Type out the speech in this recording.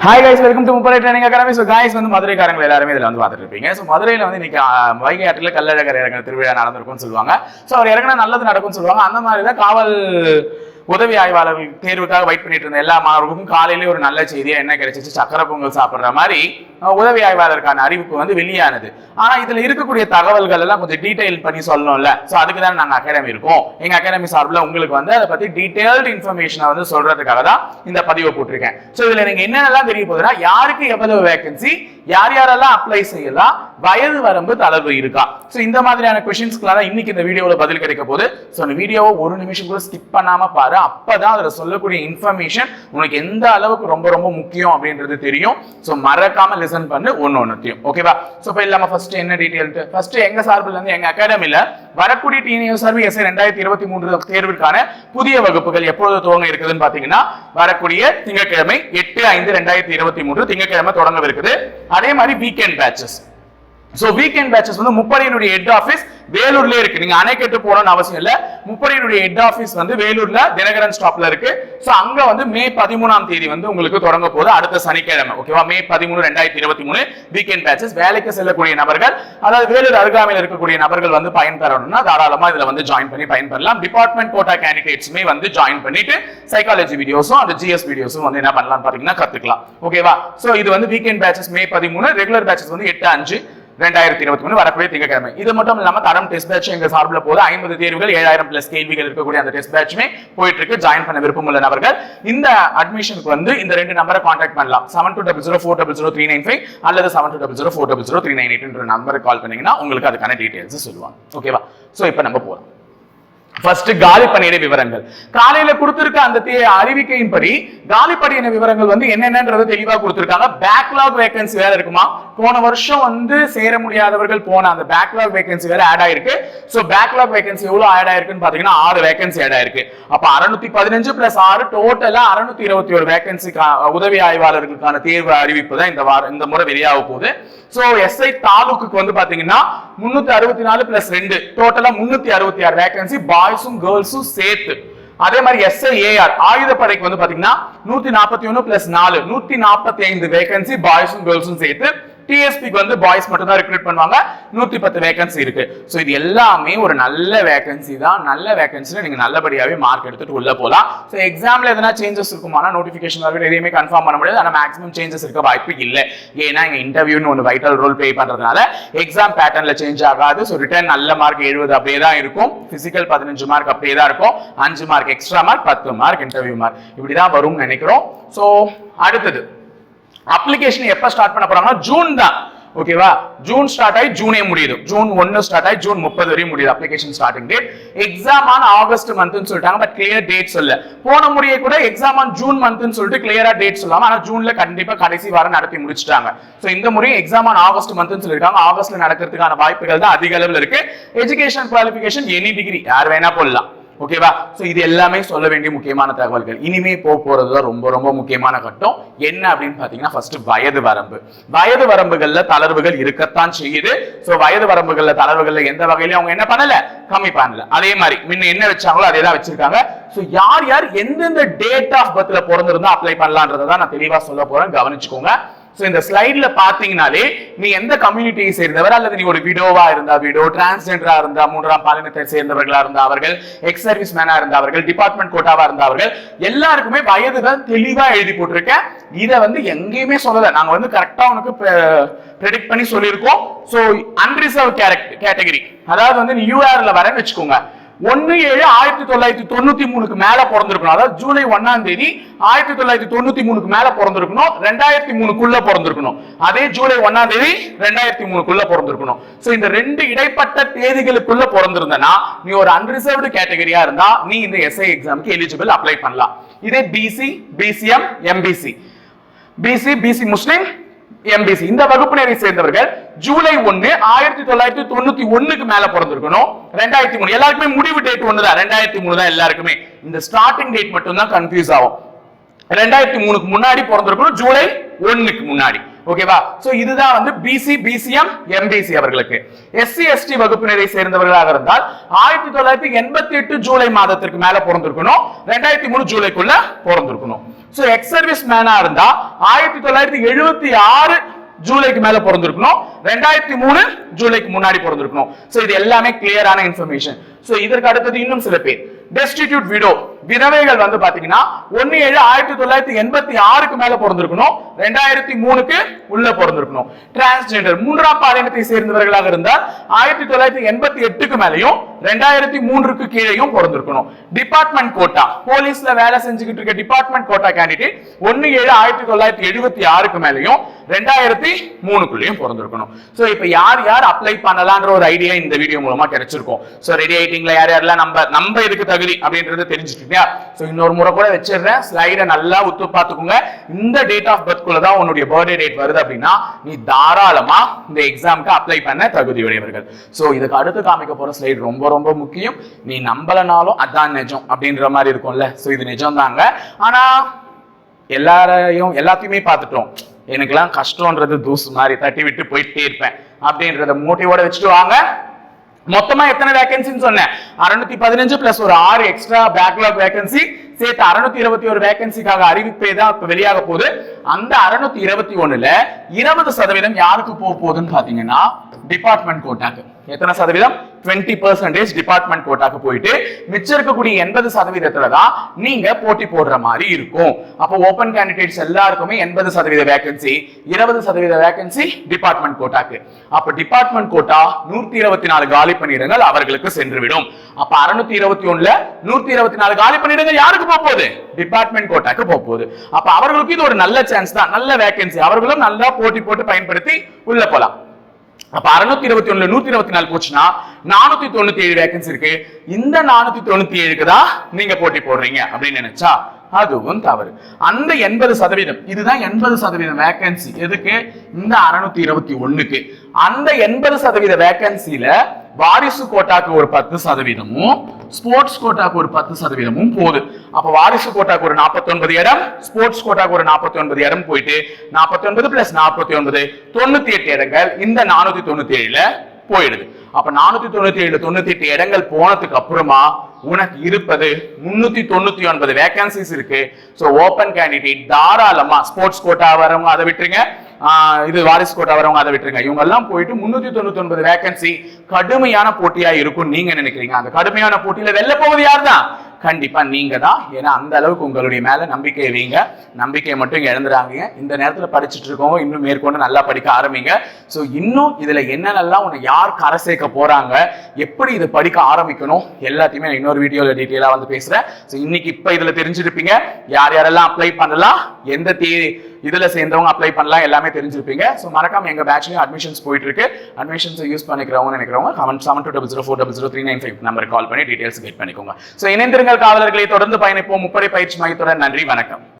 Hi guys welcome to முப்படை training academy so guys வந்து மதுரைக்காரங்க எல்லாருமே இதில் வந்து பார்த்துட்டு இருப்பீங்க ஸோ மதுரையில் வந்து இன்னைக்கு வைகை ஆற்றில் கல்லழகர் இறங்குற திருவிழா நடந்திருக்கும்னு சொல்லுவாங்க. ஸோ அவர் இறங்கினா நல்லது நடக்கும்னு சொல்லுவாங்க. அந்த மாதிரி தான் காவல் உதவி ஆய்வாளர்கள் தேர்வுக்காக வெயிட் பண்ணிட்டு இருந்த எல்லா மாணவர்களுக்கும் காலையிலேயே ஒரு நல்ல செய்தியாக என்ன கிடைச்சிச்சு சக்கரை பொங்கல் சாப்பிட்ற மாதிரி உதவி ஆய்வாளருக்கான அறிவிப்பு வந்து வெளியானது. ஆனா இதுல இருக்கக்கூடிய தகவல்கள் எல்லாம் கொஞ்சம் டீடைல் பண்ணி சொல்லணும்ல. ஸோ அதுக்கு தான் நாங்கள் அகாடமி இருக்கோம். எங்க அகாடமி சார்பில் உங்களுக்கு வந்து அதை பத்தி டீடைல்டு இன்ஃபர்மேஷனை வந்து சொல்றதுக்காக தான் இந்த பதிவை போட்டிருக்கேன். ஸோ இதுல நீங்க என்னென்னலாம் தெரிய போகுதுன்னா யாருக்கு எவ்வளவு வேகன்சி யார் யாரெல்லாம் அப்ளை செய்யலாம் வயது வரம்பு தளர்வு இருக்கா? ஸோ இந்த மாதிரியான கொஷின்ஸ்க்குலாம் தான் இன்னைக்கு இந்த வீடியோவில் பதில் கிடைக்க போகுது. ஸோ அந்த வீடியோவை ஒரு நிமிஷம் கூட ஸ்கிப் பண்ணாம பாரு. அப்பதான் அதில் சொல்லக்கூடிய இன்ஃபர்மேஷன் உனக்கு எந்த அளவுக்கு ரொம்ப ரொம்ப முக்கியம் அப்படின்றது தெரியும். ஸோ மறக்காம ப்ரெசென்ட் பண்ணு ஒன்று ஒன்றுத்தையும் ஓகேவா ஸோ இப்போ இல்லாமல் ஃபர்ஸ்ட் என்ன டீட்டெயில்ட்டு ஃபர்ஸ்ட் எங்க சார்பில் இருந்து எங்க அகாடமில வரக்கூடிய டீனியர் சர்வீஸ் எஸ்ஐ ரெண்டாயிரத்தி இருபத்தி மூன்று தேர்விற்கான புதிய வகுப்புகள் எப்பொழுது துவங்க இருக்குதுன்னு பாத்தீங்கன்னா வரக்கூடிய திங்கட்கிழமை எட்டு ஐந்து ரெண்டாயிரத்தி இருபத்தி மூன்று திங்கட்கிழமை தொடங்கவிருக்குது. அதே மாதிரி weekend batches so weekend batches வந்து முப்படையினுடைய ஹெட் ஆஃபீஸ் வேலூர்ல இருக்கு. நீங்க அணைக்கட்டு போகணும்னு அவசியம் இல்ல. முப்படையினுடைய ஹெட் ஆஃபீஸ் வந்து வேலூர்ல தினகரன் ஸ்டாப்ல இருக்கு. சோ அங்க வந்து மே பதிமூணாம் தேதி வந்து உங்களுக்கு தொடங்க போகுது. அடுத்த சனிக்கிழமை ஓகேவா மே பதிமூணு ரெண்டாயிரத்தி இருபத்தி மூணு வீக்கெண்ட் பேட்சஸ் வேலைக்கு செல்லக்கூடிய நபர்கள் அதாவது வேலூர் அருகாமையில் இருக்கக்கூடிய நபர்கள் வந்து பயன்பெறணும்னா தாராளமா இதுல வந்து ஜாயின் பண்ணி பயன்பெறலாம். டிபார்ட்மெண்ட் கோட்டா கேண்டிடேட்ஸுமே வந்து ஜாயின் பண்ணிட்டு சைக்காலஜி வீடியோஸும் அந்த ஜிஎஸ் வீடியோஸும் வந்து என்ன பண்ணலாம் பாத்தீங்கன்னா கத்துக்கலாம். ஓகேவா சோ இது வந்து வீக்கெண்ட் பேட்சஸ் மே பதிமூணு ரெகுலர் பேட்சஸ் வந்து எட்டு அஞ்சு. ரெண்டாயிரத்தி இருபத்தி மூணு வரக்கூடிய திங்கட்கிழமை. இது மட்டும் இல்லாம தரம் டெஸ்ட் பேட்ச் எங்க சார்பில் போது ஐம்பது தேர்வுகள் ஏழாயிரம் பிளஸ் கேள்விகள் இருக்கக்கூடிய அந்த டெஸ்ட் பேட்சுமே போயிட்டு இருக்கு ஜாயின் பண்ண விருப்பம் உள்ள நபர்கள் இந்த அட்மிஷனுக்கு வந்து இந்த ரெண்டு நம்பரை கான்டாக்ட் பண்ணலாம். Seven two double zero four double zero three nine five அல்லது seven two double zero four double zero three nine eight நம்பருக்கு கால் பண்ணீங்கன்னா உங்களுக்கு அதுக்கான டீடைல்ஸ் சொல்லுவாங்க. ஓகேவா சோ இப்போ நம்ம போலாம். ஃபர்ஸ்ட் காலி பணியிட விவரங்கள். காலையில கொடுத்திருக்க அந்த தே- அறிவிக்கையின்படி காலி பணியிட விவரங்கள் வந்து என்னென்னன்றது தெளிவா கொடுத்திருக்காங்க. பேக்லாக் வேகன்சி வேற இருக்குமா? போன வருஷம் வந்து சேர முடியாதவர்கள் போன அந்த பேக்லாக் வேகன்சி வேற ஆட் ஆயிருக்கு. சோ பேக்லாக் வேகன்சி எவ்வளவு ஆட் ஆயிருக்குன்னு பாத்தீங்கன்னா ஆறு வேகன்சி ஆட் ஆயிருக்கு. அப்ப அறுநூத்தி பதினஞ்சு பிளஸ் ஆறு டோட்டலா அறுநூத்தி இருபத்தி ஒரு வேகன்சி உதவி ஆய்வாளர்களுக்கான தேர்வு அறிவிப்பு தான் இந்த வாரம் இந்த முறை வெளியாக போகுது. சோ எஸ்ஐ தாலுக்கு வந்து பாத்தீங்கன்னா முன்னூத்தி அறுபத்தி நாலு பிளஸ் ரெண்டு டோட்டலா முன்னூத்தி அறுபத்தி ஆறு வேகன்சி பாய்ஸும் கேர்ள்ஸும் சேர்த்து. அதே மாதிரி எஸ்ஐ ஆயுத படைக்கு வந்து பாத்தீங்கன்னா நூத்தி நாற்பத்தி ஒன்னு பிளஸ் நாலு நூத்தி நாற்பத்தி ஐந்து வேகன்சி பாய்ஸும் கேர்ள்ஸும் சேர்த்து டிஎஸ்பிக்கு வந்து பாய்ஸ் மட்டும் தான் ரெக்ரூட் பண்ணுவாங்க. நூத்தி பத்து வேகன்சி இருக்கு. ஸோ இது எல்லாமே ஒரு நல்ல வேகன்சி தான். நல்ல வேகன்சில நீங்க நல்லபடியாவே மார்க் எடுத்துட்டு உள்ள போலாம். ஸோ எக்ஸாம்ல எதனா சேஞ்சஸ் இருக்குமானா நோட்டிபிகேஷன் வரைக்கும் எதையுமே கன்ஃபார்ம் பண்ண முடியாது. ஆனால் மேக்ஸிமம் சேஞ்சஸ் இருக்க வாய்ப்பு இல்லை. ஏன்னா இங்க இன்டர்வியூன்னு ஒன்று வைட்டல் ரோல் ப்ளே பண்றதுனால எக்ஸாம் பேட்டர்ன்ல சேஞ்ச் ஆகாது. ஸோ ரிட்டர்ன் நல்ல மார்க் எழுபது அப்படியே தான் இருக்கும். பிசிக்கல் பதினஞ்சு மார்க் அப்படியே தான் இருக்கும். அஞ்சு மார்க் எக்ஸ்ட்ரா மார்க் பத்து மார்க் இன்டர்வியூ மார்க் இப்படிதான் வரும்னு நினைக்கிறோம். ஸோ அடுத்தது. அப்ளிகேஷன் எப்ப ஸ்டார்ட் பண்ண போறாங்கன்னா ஜூன் தான். ஓகேவா ஜூன் ஸ்டார்ட் ஆகி ஜூனே முடியுது. ஜூன் ஒன்னு ஸ்டார்ட் ஆகி ஜூன் முப்பது வரையும் முடியுது application starting date exam on August மந்த்னு சொல்லிட்டாங்க பட் கிளியர் டேட் சொல்ல போன முறையே கூட எக்ஸாம் ஆன் ஜூன் மந்த்னு சொல்லிட்டு கிளியரா டேட் சொல்லாம ஆனா ஜூன்ல கண்டிப்பா கடைசி வாரம் நடத்தி முடிச்சிட்டாங்க. சோ இந்த முறையும் எக்ஸாம் ஆன் ஆகஸ்ட் மந்த்னு சொல்லிருக்காங்க ஆகஸ்ட்ல நடக்கிறதுக்கான வாய்ப்புகள் தான் அதிக அளவில் இருக்கு. எஜுகேஷன் குவாலிஃபிகேஷன் எனி டிகிரி யார் வேணா போடலாம். ஓகேவா ஸோ இது எல்லாமே சொல்ல வேண்டிய முக்கியமான தகவல்கள். இனிமே போக போறது தான் ரொம்ப ரொம்ப முக்கியமான கட்டம். என்ன அப்படின்னு பாத்தீங்கன்னா ஃபர்ஸ்ட் வயது வரம்பு. வயது வரம்புகள்ல தளர்வுகள் இருக்கத்தான் செய்யுது. ஸோ வயது வரம்புகள்ல தளர்வுகள்ல எந்த வகையிலும் அவங்க என்ன பண்ணல? கம்மி பண்ணல. அதே மாதிரி முன்ன என்ன வச்சாங்களோ அதே தான் வச்சிருக்காங்க. ஸோ யார் யார் எந்தெந்த டேட் ஆஃப் பர்த்ல பிறந்திருந்தா அப்ளை பண்ணலான்றதை தான் நான் தெளிவா சொல்ல போறேன். கவனிச்சுக்கோங்க. சோ இந்த ஸ்லைட்ல பாத்தீங்கனாலே நீ எந்த கம்யூனிட்டியை சேர்ந்தவர்? அல்லது நீ ஒரு விடோவா இருந்தா விடோ டிரான்ஸ்ஜெண்டரா இருந்தா மூன்றாம் பாலினத்தை சேர்ந்தவர்களா இருந்தா அவர்கள் எக்ஸ் சர்வீஸ் மேனா இருந்தா அவர்கள் டிபார்ட்மெண்ட் கோட்டாவா இருந்தவர்கள் எல்லாருக்குமே வயதுகள் தெளிவா எழுதி போட்டிருக்கேன். இதை வந்து எங்கேயுமே சொல்லல. நாங்க வந்து கரெக்டா உனக்கு ப்ரெடிக்ட் பண்ணி சொல்லியிருக்கோம். ஸோ அன்ரிசர்வ் கேட்டகரி அதாவது வந்து நீ யூஆர்ல வரேன்னு வச்சுக்கோங்க. ஒன்னு ஏழு ஆயிரத்தி தொள்ளாயிரத்தி தொண்ணூத்தி மூணுக்கு மேல பிறந்திருக்கணும். அதாவது ஜூலை ஒன்னாம் தேதி ஆயிரத்தி தொள்ளாயிரத்தி தொண்ணூத்தி மூணுக்கு மேல பிறந்திருக்கணும். ரெண்டாயிரத்தி மூணுக்குள்ள பிறந்திருக்கணும். அதே ஜூலை ஒன்னாம் தேதி ரெண்டாயிரத்தி மூணுக்குள்ள பிறந்திருக்கணும். சோ இந்த ரெண்டு இடைப்பட்ட தேதிகளுக்குள்ள பிறந்திருந்தனா நீ ஒரு அன்ரிசர்வ்டு கேட்டகரியா இருந்தா நீ இந்த எஸ்ஐ எக்ஸாமுக்கு எலிஜிபிள் அப்ளை பண்ணலாம். இதே BC BCM MBC BC BC Muslim MBC இந்த வகுப்பினரை சேர்ந்தவர்கள் ஜூலை ஒன்னு ஆயிரத்தி தொள்ளாயிரத்தி தொண்ணூத்தி ஒண்ணுக்கு மேல பிறந்திருக்கணும். ரெண்டாயிரத்தி மூணு. எல்லாருக்குமே முடிவு டேட் ஒண்ணுதான் ரெண்டாயிரத்தி மூணு தான் எல்லாருக்குமே. இந்த ஸ்டார்டிங் டேட் மட்டும் தான் கன்ஃபியூஸ் ஆகும். ரெண்டாயிரத்தி மூணுக்கு முன்னாடி பிறந்திருக்கணும் ஜூலை ஒண்ணுக்கு முன்னாடி. ஓகேவா சோ இதுதான் வந்து பிசி பிசிஎம் எம்பிசி அவர்களுக்கு. எஸ்சி எஸ்டி வகுப்பினரை சேர்ந்தவர்களாக இருந்தால் ஆயிரத்தி தொள்ளாயிரத்தி எண்பத்தி எட்டு ஜூலை மாதத்திற்கு மேல பிறந்திருக்கணும். ரெண்டாயிரத்தி மூணு ஜூலைக்குள்ள பிறந்திருக்கணும். சோ எக்ஸ் சர்வீஸ் மேனா இருந்தா ஆயிரத்தி தொள்ளாயிரத்தி எழுபத்தி ஆறு ஜூலைக்கு மேல பிறந்திருக்கணும். ரெண்டாயிரத்தி மூணு ஜூலைக்கு முன்னாடி பிறந்திருக்கணும். சோ இது எல்லாமே கிளியரான இன்ஃபர்மேஷன் சோ இதற்கு அடுத்தது இன்னும் சில பேர். டெஸ்டிடியூட் விடோ விதவைகள் வந்து பாத்தீங்கன்னா ஒன்னு ஏழு ஆயிரத்தி தொள்ளாயிரத்தி எண்பத்தி ஆறுக்கு மேல பிறந்திருக்கணும். ரெண்டாயிரத்தி மூணுக்கு உள்ள பிறந்திருக்கணும். டிரான்ஸ்ஜெண்டர் மூன்றாம் பாலினத்தை சேர்ந்தவர்களாக இருந்தால் ஆயிரத்தி தொள்ளாயிரத்தி எண்பத்தி எட்டுக்கு மேலயும் ரெண்டாயிரத்தி மூன்றுக்கு கீழேயும் பிறந்திருக்கணும். டிபார்ட்மெண்ட் கோட்டா போலீஸ்ல வேலை செஞ்சுக்கிட்டு இருக்க டிபார்ட்மெண்ட் கோட்டா கேண்டிடேட் ஒன்னு ஏழு ஆயிரத்தி தொள்ளாயிரத்தி எழுபத்தி ஆறுக்கு மேலயும் ரெண்டாயிரத்தி மூணுக்குள்ளேயும் பிறந்திருக்கணும். சோ இப்போ யார் யார் அப்ளை பண்ணலான்ற ஒரு ஐடியா இந்த வீடியோ மூலமா கிடைச்சிருக்கும். சோ ரெடி ஆயிட்டீங்களா? யார் யாரெல்லாம் நம்ம நம்ம இதுக்கு தகுதி அப்படின்றது தெரிஞ்சுக்கிட்டியா ஸோ இன்னொரு முறை கூட வச்சிடுறேன். ஸ்லைடை நல்லா உத்து பார்த்துக்கோங்க. இந்த டேட் ஆஃப் பர்த் குள்ள தான் உன்னுடைய பர்த்டே டேட் வருது அப்படின்னா நீ தாராளமா இந்த எக்ஸாமுக்கு அப்ளை பண்ண தகுதி உடையவர்கள். ஸோ இதுக்கு அடுத்து காமிக்க போற ஸ்லைடு ரொம்ப ரொம்ப முக்கியம். நீ நம்பலனாலும் அதான் நிஜம் அப்படின்ற மாதிரி இருக்கும்ல. ஸோ இது நிஜம் தாங்க ஆனா எல்லாரையும் எல்லாத்தையுமே பார்த்துட்டோம். எனக்கெல்லாம் கஷ்டம்ன்றது தூசு மாதிரி தட்டி விட்டு போயிட்டே இருப்பேன் அப்படின்றத மோட்டிவோட வச்சுட்டு வாங்க. மொத்தமா எத்தனை வேகன்சின்னு சொன்னேன். அறுநூத்தி பதினஞ்சு பிளஸ் ஒரு ஆறு எக்ஸ்ட்ரா பேக்லாக் வேகன்சி சேர்த்து அறுநூத்தி இருபத்தி ஒரு வேகன்சிக்காக அறிவிப்பே தான் இப்ப வெளியாக போகுது. அந்த அறுநூத்தி இருபத்தி ஒண்ணுல இருபது சதவீதம் யாருக்கு போக போகுதுன்னு பாத்தீங்கன்னா டிபார்ட்மெண்ட் கோட்டாக்கு எத்தனை சதவீதம்? டுவெண்ட்டி பர்சன்டேஜ் டிபார்ட்மெண்ட் கோட்டாக்கு போயிட்டு மிச்சம் இருக்கக்கூடிய எண்பது சதவீதத்துல தான் நீங்க போட்டி போடுற மாதிரி இருக்கும். அப்போ ஓபன் கேண்டிடேட்ஸ் எல்லாருக்குமே எண்பது சதவீத வேகன்சி இருபது சதவீத வேகன்சி டிபார்ட்மெண்ட் கோட்டாக்கு அப்ப டிபார்ட்மெண்ட் கோட்டா நூத்தி இருபத்தி நாலு காலி பணியிடங்கள் அவர்களுக்கு சென்றுவிடும். அப்ப அறுநூத்தி இருபத்தி ஒண்ணுல நூத்தி இருபத்தி நாலு காலி பணியிடங்கள் யாருக்கு போக போகுது? டிபார்ட்மெண்ட் கோட்டாக்கு போக போகுது. அப்ப அவர்களுக்கு இது ஒரு நல்ல சான்ஸ் தான் நல்ல வேகன்சி அவர்களும் நல்லா போட்டி போட்டு பயன்படுத்தி உள்ள போலாம். அப்ப அறுநூத்தி இருபத்தி ஒண்ணுல நூத்தி இருபத்தி நாலு போச்சுன்னா நானூத்தி தொண்ணூத்தி ஏழு வேகன்சி இருக்கு. இந்த நானூத்தி தொண்ணூத்தி ஏழுக்கு தான் நீங்க போட்டி போடுறீங்க அப்படின்னு நினைச்சா அதுவும் தவறு. அந்த எண்பது சதவீதம் இதுதான் எண்பது சதவீதம் வேகன்சி எதுக்கு? இந்த அறுநூத்தி இருபத்தி ஒண்ணுக்கு. அந்த எண்பது சதவீத வேகன்சில வாரிசு கோட்டாக்கு ஒரு பத்து சதவீதமும் ஸ்போர்ட்ஸ் கோட்டாக்கு ஒரு பத்து சதவீதமும் போகுது. அப்ப வாரிசு கோட்டாக்கு ஒரு 49 இடம் ஸ்போர்ட்ஸ் கோட்டாக்கு ஒரு 49 இடம் போயிட்டு 49 ஒன்பது பிளஸ் நாற்பத்தி ஒன்பது தொண்ணூத்தி எட்டு இடங்கள் இந்த நானூத்தி தொண்ணூத்தி ஏழுல போயிடுது. அப்ப நானூத்தி தொண்ணூத்தி ஏழு தொண்ணூத்தி எட்டு இடங்கள் போனதுக்கு அப்புறமா உனக்கு இருப்பது முன்னூத்தி தொண்ணூத்தி ஒன்பது வேகன்சிஸ் இருக்கு. ஸோ ஓப்பன் கேண்டிடேட் தாராளமா ஸ்போர்ட்ஸ் கோட்டா வரவங்க அதை விட்டுருங்க. இது வாரிஸ் கோட்டா வரவங்க அதை விட்டுருங்க. இவங்க எல்லாம் போயிட்டு முன்னூத்தி தொண்ணூத்தி ஒன்பது வேகன்சி கடுமையான போட்டியா இருக்கும் நீங்க நினைக்கிறீங்க. அந்த கடுமையான போட்டியில வெல்ல போவது யார் தான் கண்டிப்பா நீங்க தான் ஏன்னா அந்த அளவுக்கு உங்களுடைய மேல நம்பிக்கை வைங்க. நம்பிக்கையை மட்டும் இழந்துறாங்க இந்த நேரத்தில் படிச்சுட்டு இருக்கவங்க இன்னும் மேற்கொண்டு நல்லா படிக்க ஆரம்பிங்க. சோ இன்னும் இதுல என்னென்னலாம் உன்னை யார் கரை சேர்க்க போறாங்க? எப்படி இதை படிக்க ஆரம்பிக்கணும்? எல்லாத்தையுமே நான் இன்னொரு வீடியோவில் டீட்டெயிலா வந்து பேசுறேன். சோ இன்னைக்கு இப்போ இதுல தெரிஞ்சிருப்பீங்க. யார் யாரெல்லாம் அப்ளை பண்ணலாம்? எந்த தேதி இதுல சேர்ந்தவங்க அப்ளை பண்ணலாம்? எல்லாமே தெரிஞ்சிருப்பீங்க. ஸோ மறக்காம எங்க பேட்ச்லயும் அட்மிஷன்ஸ் போயிட்டு இருக்கு அட்மிஷன்ஸ் யூஸ் பண்ணிக்கிறவங்க நினைக்கிறவங்க comment seven two double zero four double zero three nine five number call பண்ணி டீடைல்ஸ் கெட் பண்ணிக்கோங்க. ஸோ இணைந்திருங்கள் காவலர்களை தொடர்ந்து பயணிப்போம். முப்படை பயிற்சி மையத்துடன் நன்றி வணக்கம்.